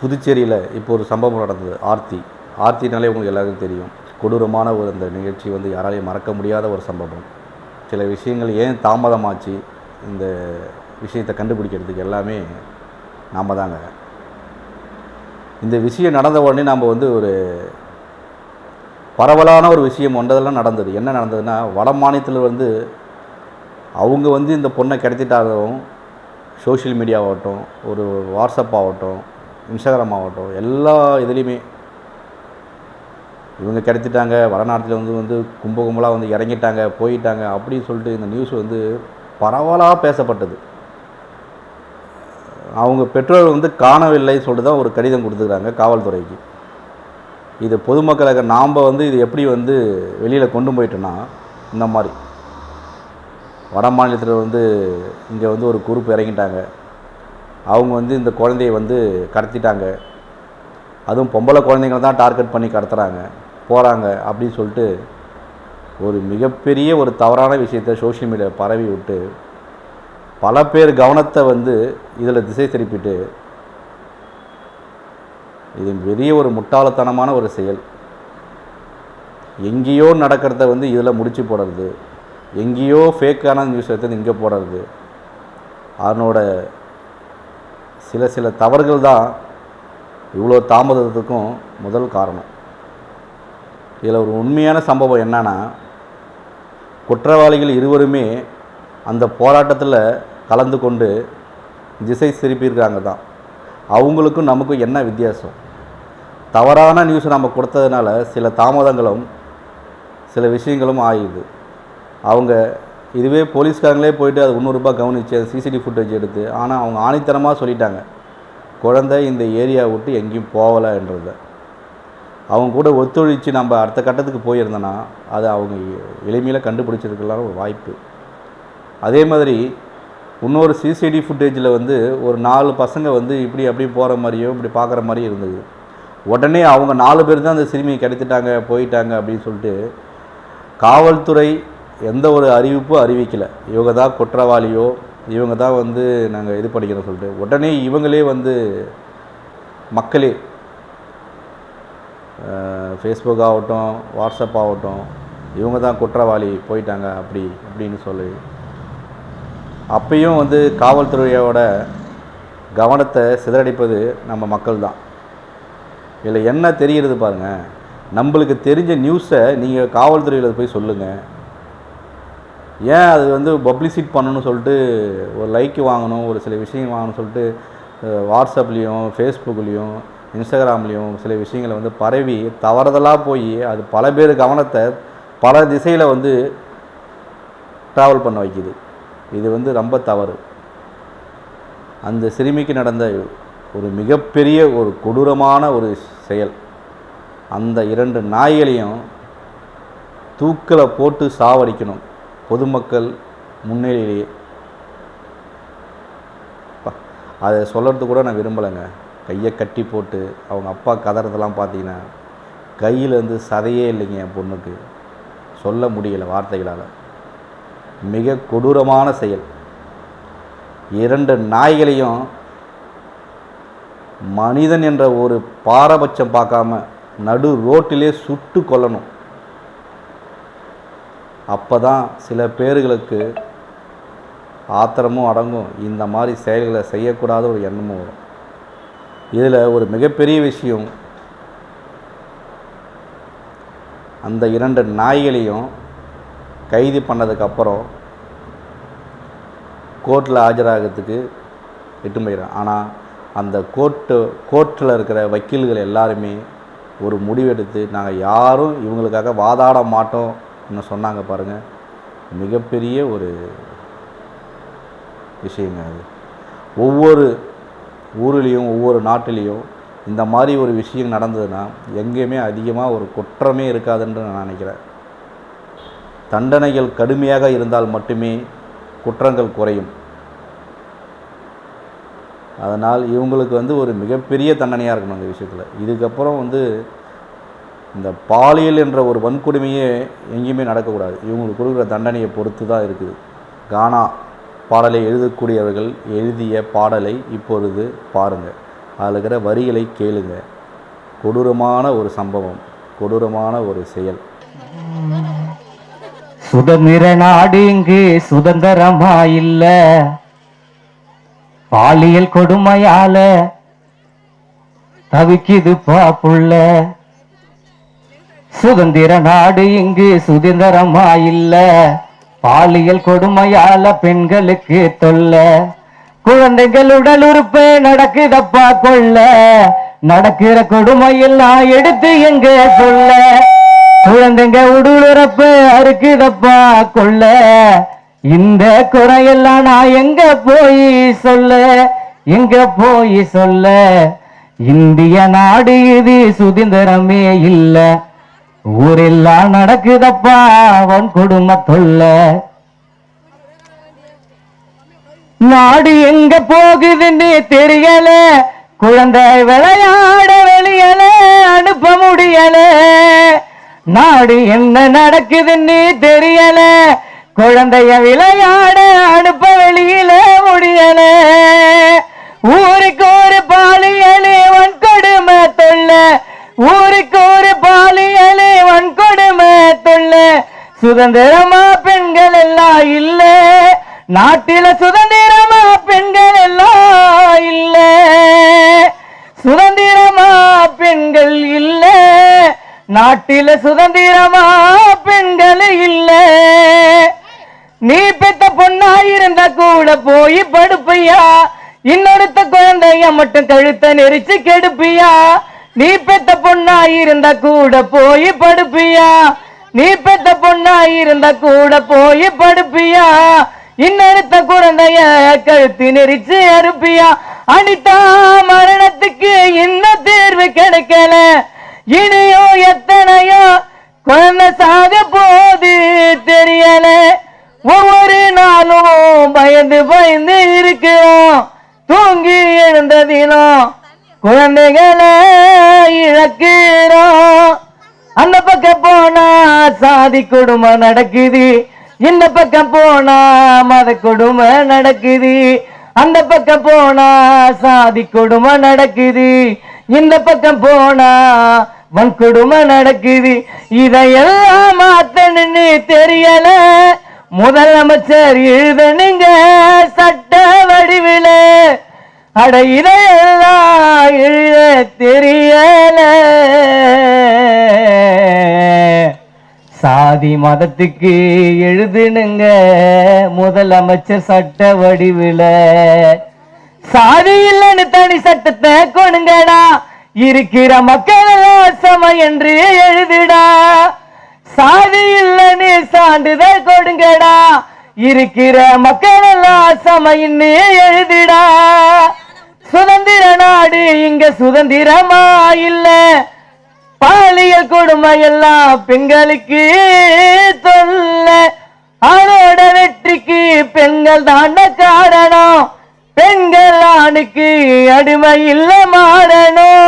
புதுச்சேரியில் இப்போ ஒரு சம்பவம் நடந்தது. ஆர்த்தி. ஆர்த்தினாலே உங்களுக்கு எல்லாருக்கும் தெரியும். கொடூரமான ஒரு அந்த நிகழ்ச்சி வந்து யாராலையும் மறக்க முடியாத ஒரு சம்பவம். சில விஷயங்கள் ஏன் தாமதமாச்சு? இந்த விஷயத்தை கண்டுபிடிக்கிறதுக்கு எல்லாமே நாம் தாங்க. இந்த விஷயம் நடந்த உடனே நாம் வந்து ஒரு பரவலான ஒரு விஷயம் ஒன்றதெல்லாம் நடந்தது. என்ன நடந்ததுன்னா வட மாநிலத்தில் வந்து அவங்க வந்து இந்த பொண்ணை கிடைத்திட்டாகவும் சோஷியல் மீடியாவாகட்டும் ஒரு வாட்ஸ்அப் ஆகட்டும் இன்ஸ்டாகிராம் ஆகட்டும் எல்லா இதுலேயுமே. இவங்க கிடைச்சிட்டாங்க வடநாட்டில் வந்து வந்து கும்ப கும்பலாக வந்து இறங்கிட்டாங்க போயிட்டாங்க அப்படின்னு சொல்லிட்டு இந்த நியூஸ் வந்து பரவலாக பேசப்பட்டது. அவங்க பெற்றோர் வந்து காணவில்லை சொல்லிட்டு தான் ஒரு கடிதம் கொடுத்துருக்காங்க காவல்துறைக்கு. இது பொதுமக்களுக்கு நாம் வந்து இது எப்படி வந்து வெளியில் கொண்டு போயிட்டோன்னா இந்த மாதிரி. வட மாநிலத்தில் வந்து இங்கே வந்து ஒரு குரூப் இறங்கிட்டாங்க. அவங்க வந்து இந்த குழந்தைய வந்து கடத்திட்டாங்க. அதுவும் பொம்பளை குழந்தைங்கள தான் டார்கெட் பண்ணி கடத்துறாங்க. போகிறாங்க அப்படின்னு சொல்லிட்டு ஒரு மிகப்பெரிய ஒரு தவறான விஷயத்தை சோஷியல் மீடியா பரவி விட்டு பல பேர் கவனத்தை வந்து இதில் திசை திருப்பிட்டு இது பெரிய ஒரு முட்டாளத்தனமான ஒரு செயல். எங்கேயோ நடக்கிறத வந்து இதில் முடிச்சு போடுறது. எங்கேயோ ஃபேக்கான நியூஸ் எடுத்து இங்கே போடுறது. அதனோட சில சில தவறுகள் தான் இவ்வளோ தாமதத்துக்கும் முதல் காரணம். இதில் ஒரு உண்மையான சம்பவம் என்னன்னா குற்றவாளிகள் இருவருமே அந்த போராட்டத்தில் கலந்து கொண்டு திசை திருப்பியிருக்காங்க தான். அவங்களுக்கும் நமக்கும் என்ன வித்தியாசம்? தவறான நியூஸ் நம்ம கொடுத்ததுனால சில தாமதங்களும் சில விஷயங்களும் ஆகிடுது அவங்க இதுவே போலீஸ்காரங்களே போயிட்டு அது முந்நூறுரூபா கவனிச்சு அது சிசிடிவி ஃபுட்டேஜ் எடுத்து ஆனால் அவங்க ஆணித்தரமாக சொல்லிட்டாங்க. குழந்தை இந்த ஏரியா விட்டு எங்கேயும் போகலைன்றத அவங்க கூட ஒத்துழைச்சு நம்ம அடுத்த கட்டத்துக்கு போயிருந்தோன்னா அது அவங்க எளிமையில் கண்டுபிடிச்சிருக்கலாம் ஒரு வாய்ப்பு. அதே மாதிரி இன்னொரு சிசிடி ஃபுட்டேஜில் வந்து ஒரு நாலு பசங்க வந்து இப்படி அப்படி போகிற மாதிரியோ இப்படி பார்க்குற மாதிரியும் இருந்தது. உடனே அவங்க நாலு பேர் தான் அந்த சிறுமியை கிடைத்துட்டாங்க போயிட்டாங்க அப்படின்னு சொல்லிட்டு காவல்துறை எந்த ஒரு அறிவிப்பும் அறிவிக்கலை. இவங்க தான் குற்றவாளியோ இவங்க தான் வந்து நாங்கள் இது பண்ணிக்கிறோம் சொல்லிட்டு. உடனே இவங்களே வந்து மக்களே ஃபேஸ்புக் ஆகட்டும் வாட்ஸ்அப் ஆகட்டும் இவங்க தான் குற்றவாளி போயிட்டாங்க அப்படி அப்படின்னு சொல்லி. அப்பயும் வந்து காவல்துறையோட கவனத்தை சிதறடிப்பது நம்ம மக்கள் தான். இதில் என்ன தெரிகிறது பாருங்கள் நம்மளுக்கு தெரிஞ்ச நியூஸை நீங்கள் காவல்துறையில் போய் சொல்லுங்கள் ஏன் அது வந்து பப்ளிசிட் பண்ணணும்னு சொல்லிட்டு ஒரு லைக்கு வாங்கணும் ஒரு சில விஷயம் வாங்கணும்னு சொல்லிட்டு வாட்ஸ்அப்லேயும் ஃபேஸ்புக்லேயும் இன்ஸ்டாகிராம்லேயும் சில விஷயங்களை வந்து பரவி தவறுதலாக போய் அது பல பேர் கவனத்தை பல திசையில் வந்து ட்ராவல் பண்ண வைக்குது. இது வந்து ரொம்ப தவறு. அந்த சிறுமிக்கு நடந்த ஒரு மிகப்பெரிய ஒரு கொடூரமான ஒரு செயல். அந்த இரண்டு நாய்களையும் தூக்கில் போட்டு சாவடிக்கணும். பொதுமக்கள் முன்னிலையிலேயே அதை சொல்கிறது கூட நான் விரும்பலைங்க. கையை கட்டி போட்டு அவங்க அப்பா கதறதெல்லாம் பார்த்தீங்கன்னா கையிலேருந்து சதையே இல்லைங்க என் பொண்ணுக்கு. சொல்ல முடியல வார்த்தைகளால். மிக கொடூரமான செயல். இரண்டு நாய்களையும் மனிதன் என்ற ஒரு பாரபட்சம் பார்க்காம நடு ரோட்டிலே சுட்டு கொல்லணும். அப்போ தான் சில பேர்களுக்கு ஆத்திரமும் அடங்கும். இந்த மாதிரி செயல்களை செய்யக்கூடாத ஒரு எண்ணமும் வரும். இதில் ஒரு மிகப்பெரிய விஷயம் அந்த இரண்டு நாய்களையும் கைது பண்ணதுக்கப்புறம் கோர்ட்டில் ஆஜராகிறதுக்கு இட்டு போயிடும் ஆனால் அந்த கோர்ட்டு கோர்ட்டில் இருக்கிற வக்கீல்கள் எல்லாருமே ஒரு முடிவெடுத்து நாங்கள் யாரும் இவங்களுக்காக வாதாட மாட்டோம். மாட்டோம்னு சொன்னாங்க பாருங்கள் மிகப்பெரிய ஒரு விஷயங்க அது. ஒவ்வொரு ஊர்லேயும் ஒவ்வொரு நாட்டிலையும் இந்த மாதிரி ஒரு விஷயம் நடந்ததுன்னா எங்கேயுமே அதிகமாக ஒரு குற்றமே இருக்காதுன்னு நான் நினைக்கிறேன். தண்டனைகள் கடுமையாக இருந்தால் மட்டுமே குற்றங்கள் குறையும். அதனால் இவங்களுக்கு வந்து ஒரு மிகப்பெரிய தண்டனையாக இருக்கணும் இந்த விஷயத்தில். இதுக்கப்புறம் வந்து இந்த பாலியல் என்ற ஒரு வன்கொடுமையே எங்கேயுமே நடக்கக்கூடாது. இவங்களுக்கு கொடுக்குற தண்டனையை பொறுத்து தான் இருக்குது. கானா பாடலை எழுதக்கூடியவர்கள் எழுதிய பாடலை இப்பொழுது பாருங்கள் அதில் இருக்கிற வரிகளை கேளுங்க. கொடூரமான ஒரு சம்பவம் கொடூரமான ஒரு செயல். சுதந்திர நாடு இங்கு சுதந்திரமா இல்ல பாலியல் கொடுமையால தவிக்குது பாப்புள்ள. சுதந்திர நாடு இங்கு சுதந்திரமா இல்ல பாலியல் கொடுமையால பெண்களுக்கு தொல்ல. குழந்தைகள் உடல் உறுப்பு நடக்குதப்பா கொள்ள நடக்கிற கொடுமையெல்லாம் எடுத்து எங்க சொல்ல குழந்தைங்க உடலுறப்பு அறுக்குதப்பா கொள்ள இந்த குறையெல்லாம் நான் எங்க போய் சொல்ல? எங்க போய் சொல்ல? இந்திய நாடு இது சுதந்திரமே இல்ல. ஊரெல்லாம் நடக்குதப்பா அவன் குடும்ப தொல்ல நாடு எங்க போகுதுன்னு தெரியல. குழந்தை விளையாட வெளியல அனுப்ப முடியல. நாடு என்ன நடக்குதுன்னு தெரியல. குழந்தைய விளையாட அனுப்ப வெளியில முடியல. ஊருக்கு ஒரு சுதந்திரமா பெண்கள் எல்லாம் இல்ல. நாட்டில சுதந்திரமா பெண்கள் எல்லாம் இல்ல. சுதந்திரமா பெண்கள் இல்ல. நாட்டில சுதந்திரமா பெண்கள் இல்ல. நீ பெத்த பொண்ணா இருந்த கூட போய் படுப்பையா? இன்னொருத்த குழந்தைய மட்டும் கழுத்த நெரிச்சு கெடுப்பியா? நீ பெத்த பொண்ணா இருந்த கூட போய் படுப்பியா? நீ பெத்த பொண்ணா இருந்த கூட போய் படுப்பியா? இன்னொருத்த குழந்தைய கழுத்து நெரிச்சு அறுப்பியா? அனிதா மரணத்துக்கு இன்னும் தீர்வு கிடைக்கல. இனியோ எத்தனையோ குழந்தை சாக போது தெரியல. ஒவ்வொரு நாளும் பயந்து பயந்து இருக்கிறோம். தூங்கி எழுந்ததிலும் குழந்தைகளை இழக்கிறோம். அந்த பக்கம் போனா சாதி கொடுமை நடக்குது. இந்த பக்கம் போனா மத கொடுமை நடக்குது. அந்த பக்கம் போனா சாதி கொடுமை நடக்குது. இந்த பக்கம் போனா வன்கொடுமை நடக்குது. இதையெல்லாம் மாத்தணுன்னு தெரியல. முதலமைச்சர் எழுதணுங்க சட்ட வடிவில். அட இதையெல்லாம் எழுத தெரியல. சாதி மதத்துக்கு எழுதுனுங்க. முதலமைச்சர் சட்ட வடிவில். சாதி இல்லைன்னு தனி சட்டத்தை கொடுங்கடா இருக்கிற மக்கள் சம என்று எழுதுடா. சாதி இல்லைன்னு சான்றிதழ் கொடுங்கடா. இருக்கிற மக்கள் எல்லாம் சமைன்னு எழுதிடா. சுதந்திர நாடு இங்க சுதந்திரமா இல்லை. பாலியல் கொடுமை எல்லாம் பெண்களுக்கு சொல்ல ஆணோட வெற்றிக்கு பெண்கள் தான் காரணம். பெண்கள் ஆணுக்கு அடிமை இல்ல மாறணும்.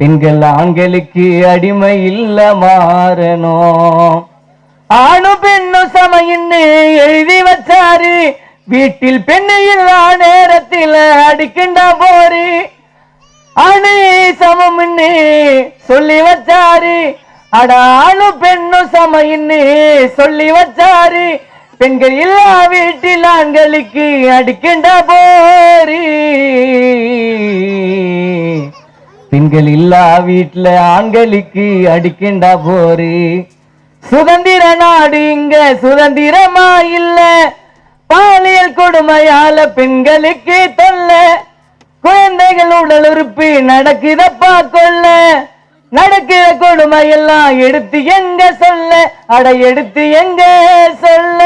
பெண்கள் ஆண்களுக்கு அடிமை இல்ல மாறணும். ஆணும் பெண்ணும் சமையின்னு எழுதி வச்சாரு. வீட்டில் பெண்ணு இல்லா நேரத்தில் அடிக்கின்ற போரி. அணு சமம்னு சொல்லி வச்சாரு. அட ஆணும் பெண்ணும் சமையின்னு சொல்லி வச்சாரு. பெண்கள் இல்லா வீட்டில் ஆண்களுக்கு அடிக்கின்ற போரி. பெண்கள் இல்லா வீட்டில் ஆண்களுக்கு அடிக்கின்ற போரு. சுதந்திர நாடு இங்க சுதந்திரமா இல்லை. பாலியல் பெண்களுக்கு தொல்ல. குழந்தைகள் உடல் உறுப்பு நடக்குதப்பா கொல்ல. நடக்கிற கொடுமை எல்லாம் எடுத்து எங்க சொல்ல? அட எடுத்து எங்க சொல்ல?